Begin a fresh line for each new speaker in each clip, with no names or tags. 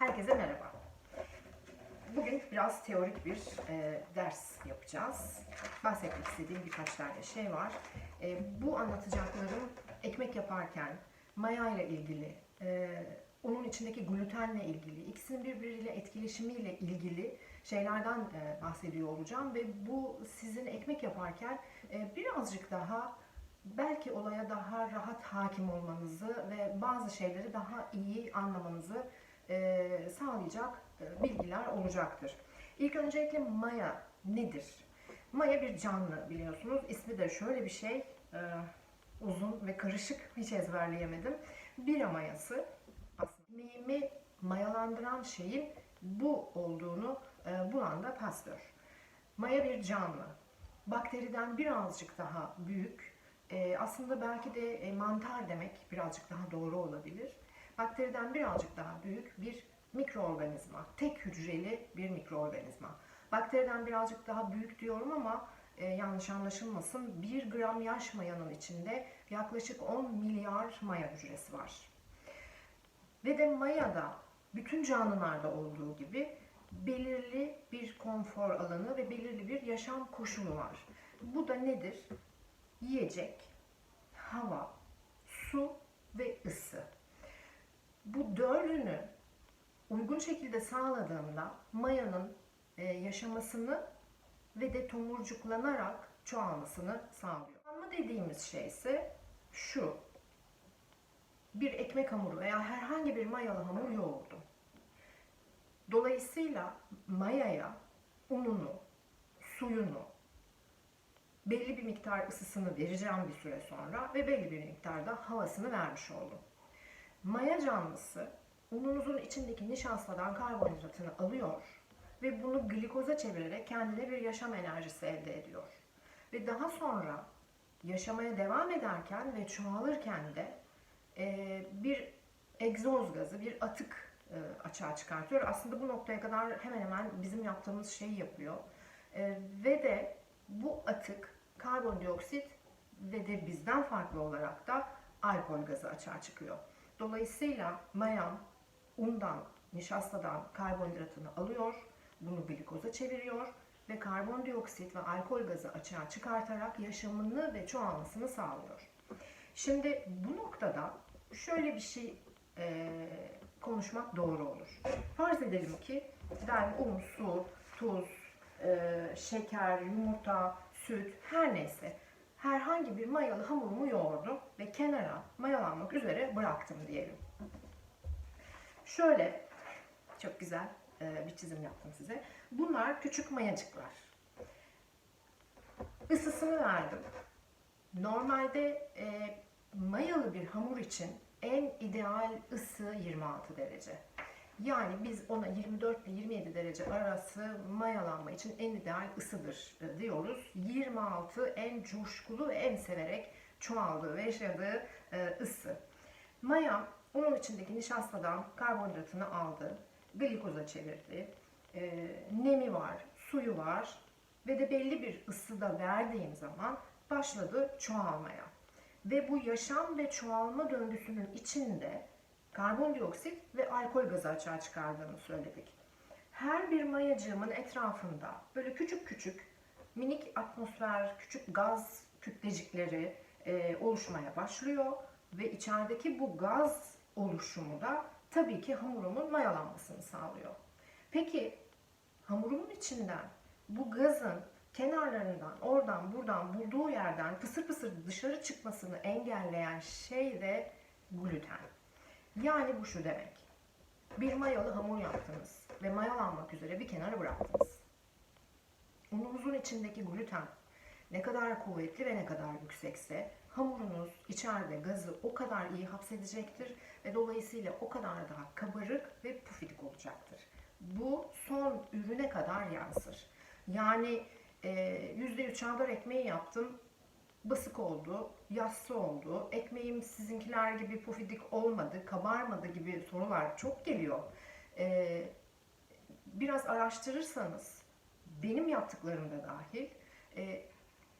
Herkese merhaba. Bugün biraz teorik bir e, ders yapacağız. Bahsetmek istediğim birkaç tane şey var. E, bu anlatacaklarım ekmek yaparken maya ile ilgili, e, onun içindeki glutenle ilgili, ikisinin birbiriyle etkileşimiyle ilgili şeylerden e, bahsediyor olacağım ve bu sizin ekmek yaparken e, birazcık daha belki olaya daha rahat hakim olmanızı ve bazı şeyleri daha iyi anlamanızı e, sağlayacak e, bilgiler olacaktır. İlk öncelikle maya nedir? Maya bir canlı biliyorsunuz. İsmi de şöyle bir şey, e, uzun ve karışık, hiç ezberleyemedim. Bira mayası. Aslında mimi mayalandıran şeyin bu olduğunu e, bulan da Pasteur. Maya bir canlı. Bakteriden birazcık daha büyük. Aslında belki de mantar demek birazcık daha doğru olabilir. Bakteriden birazcık daha büyük bir mikroorganizma. Tek hücreli bir mikroorganizma. Bakteriden birazcık daha büyük diyorum ama e, yanlış anlaşılmasın. 1 gram yaş mayanın içinde yaklaşık 10 milyar maya hücresi var. Ve de mayada bütün canlılarda olduğu gibi belirli bir konfor alanı ve belirli bir yaşam koşulu var. Bu da nedir? Yiyecek, hava, su ve ısı. Bu dördünü uygun şekilde sağladığında mayanın e, yaşamasını ve de tomurcuklanarak çoğalmasını sağlıyor. Ama dediğimiz şey ise şu. Bir ekmek hamuru veya herhangi bir mayalı hamur yoğurdu. Dolayısıyla mayaya ununu, suyunu, belli bir miktar ısısını vereceğim bir süre sonra ve belli bir miktarda havasını vermiş oldum. Maya canlısı ununuzun içindeki nişastadan karbonhidratını alıyor ve bunu glikoza çevirerek kendine bir yaşam enerjisi elde ediyor. Ve daha sonra yaşamaya devam ederken ve çoğalırken de e, bir egzoz gazı, bir atık e, açığa çıkartıyor. Aslında bu noktaya kadar hemen hemen bizim yaptığımız şeyi yapıyor. E, ve de bu atık karbondioksit ve de bizden farklı olarak da alkol gazı açığa çıkıyor. Dolayısıyla mayan undan, nişastadan karbonhidratını alıyor, bunu glikoza çeviriyor ve karbondioksit ve alkol gazı açığa çıkartarak yaşamını ve çoğalmasını sağlıyor. Şimdi bu noktada şöyle bir şey e, konuşmak doğru olur. Farz edelim ki ben un, su, tuz, e, şeker, yumurta, süt her neyse herhangi bir mayalı hamurumu yoğurdum ve kenara mayalanmak üzere bıraktım diyelim. Şöyle çok güzel e, bir çizim yaptım size. Bunlar küçük mayacıklar. Isısını verdim. Normalde e, mayalı bir hamur için en ideal ısı 26 derece. Yani biz ona 24 ile 27 derece arası mayalanma için en ideal ısıdır e, diyoruz. 26 en coşkulu ve en severek çoğaldığı ve yaşadığı e, ısı. Maya onun içindeki nişastadan karbonhidratını aldı, glikoza çevirdi, e, nemi var, suyu var ve de belli bir ısıda verdiğim zaman başladı çoğalmaya. Ve bu yaşam ve çoğalma döngüsünün içinde karbondioksit ve alkol gazı açığa çıkardığını söyledik. Her bir mayacığımın etrafında böyle küçük küçük minik atmosfer, küçük gaz kütlecikleri e, oluşmaya başlıyor ve içerideki bu gaz oluşumu da tabii ki hamurumun mayalanmasını sağlıyor. Peki hamurumun içinden bu gazın kenarlarından, oradan, buradan, bulduğu yerden pısır pısır dışarı çıkmasını engelleyen şey de gluten. Yani bu şu demek. Bir mayalı hamur yaptınız ve mayalanmak üzere bir kenara bıraktınız. Ununuzun içindeki gluten ne kadar kuvvetli ve ne kadar yüksekse hamurunuz içeride gazı o kadar iyi hapsedecektir ve dolayısıyla o kadar daha kabarık ve pufidik olacaktır. Bu son ürüne kadar yansır. Yani e, %100 çavdar ekmeği yaptım, basık oldu, yassı oldu, ekmeğim sizinkiler gibi pufidik olmadı, kabarmadı gibi sorular çok geliyor. E, biraz araştırırsanız, benim yaptıklarım da dahil, e,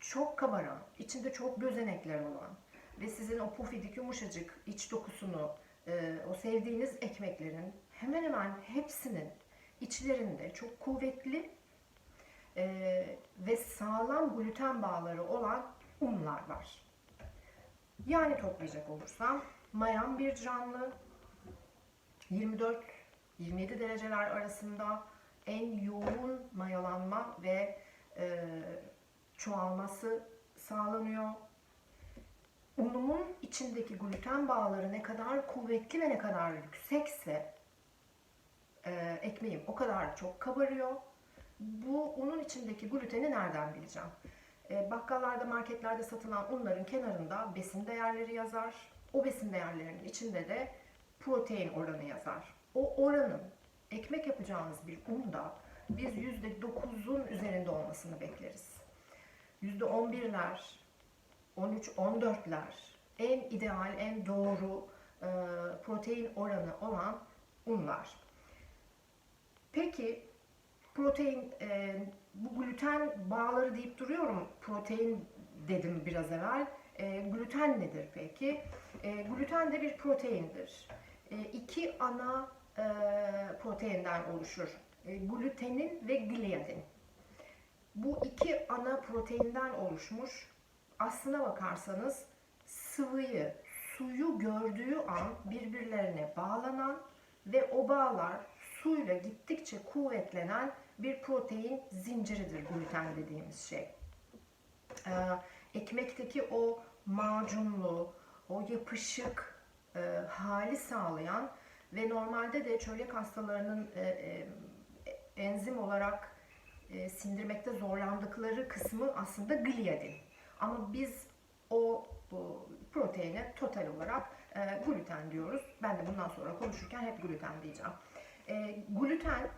çok kabaran, içinde çok gözenekler olan ve sizin o pufidik yumuşacık iç dokusunu e, o sevdiğiniz ekmeklerin hemen hemen hepsinin içlerinde çok kuvvetli e, ve sağlam gluten bağları olan unlar var. Yani toplayacak olursam mayan bir canlı 24-27 dereceler arasında en yoğun mayalanma ve e, çoğalması sağlanıyor. Unumun içindeki gluten bağları ne kadar kuvvetli ve ne kadar yüksekse e, ekmeğim o kadar çok kabarıyor. Bu unun içindeki gluteni nereden bileceğim? E, bakkallarda, marketlerde satılan unların kenarında besin değerleri yazar. O besin değerlerinin içinde de protein oranı yazar. O oranın ekmek yapacağınız bir unda biz %9'un üzerinde olmasını bekleriz. %11'ler, 13-14'ler en ideal, en doğru e, protein oranı olan unlar. Peki protein, e, bu gluten bağları deyip duruyorum. Protein dedim biraz evvel. E, gluten nedir peki? E, gluten de bir proteindir. E, iki ana e, proteinden oluşur. E, glutenin ve gliadin. Bu iki ana proteinden oluşmuş. Aslına bakarsanız sıvıyı, suyu gördüğü an birbirlerine bağlanan ve o bağlar suyla gittikçe kuvvetlenen bir protein zinciridir gluten dediğimiz şey. Ee, ekmekteki o macunlu, o yapışık e, hali sağlayan ve normalde de çölyak hastalarının e, e, enzim olarak e, sindirmekte zorlandıkları kısmı aslında gliadin. Ama biz o bu proteine total olarak e, gluten diyoruz. Ben de bundan sonra konuşurken hep gluten diyeceğim. E, gluten